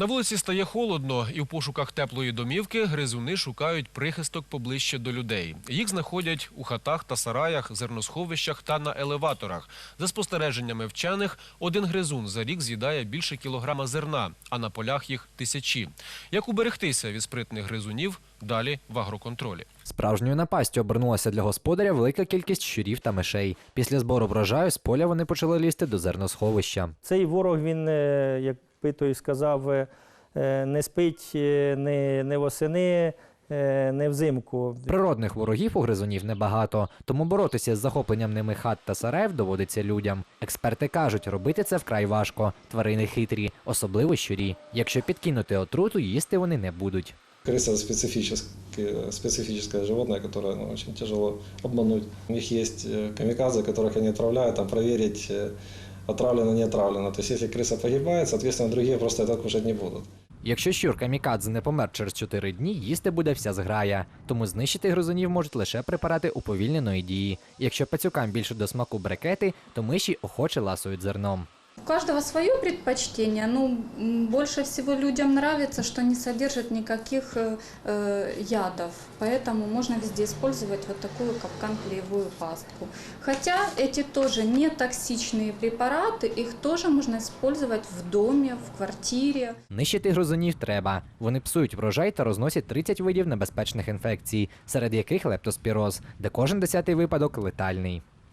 На вулиці стає холодно, і в пошуках теплої домівки гризуни шукають прихисток поближче до людей. Їх знаходять у хатах та сараях, зерносховищах та на елеваторах. За спостереженнями вчених, один гризун за рік з'їдає більше кілограма зерна, а на полях їх тисячі. Як уберегтися від спритних гризунів? Далі в агроконтролі. Справжньою напастю обернулася для господаря велика кількість щурів та мишей. Після збору врожаю з поля вони почали лізти до зерносховища. Цей ворог, він, е, як би той сказав, е, е, не спить не, не восени, не взимку. Природних ворогів у гризунів небагато, тому боротися з захопленням ними хат та сараїв доводиться людям. Експерти кажуть, робити це вкрай важко. Тварини хитрі, особливо щурі. Якщо підкинути отруту, їсти вони не будуть Крыса специфическое, специфическое животное, которое ну, очень тяжело обмануть. У них есть э, камикадзе, которых они отправляют, там проверить, э, отравлено, не отравлено. То есть если крыса погибает, соответственно, другие просто это кушать не будут. Якщо щур камікадзе не помер через 4 дні, їсти буде вся зграя. Тому знищити гризунів можуть лише препарати уповільненої дії. Якщо пацюкам більше до смаку брикети, то миші охоче ласують зерном. У каждого свое предпочтение. Ну, м, больше всего людям нравится, что не содержит никаких э, э, ядов. Поэтому можно везде использовать вот такую капкан-клеевую пастку. Хотя эти тоже не токсичные препараты, их тоже можно использовать в доме, в квартире. Нищити гризунів треба. Вони псують врожай та розносять 30 видів небезпечних інфекцій, серед яких лептоспіроз, де кожен десятий випадок летальний.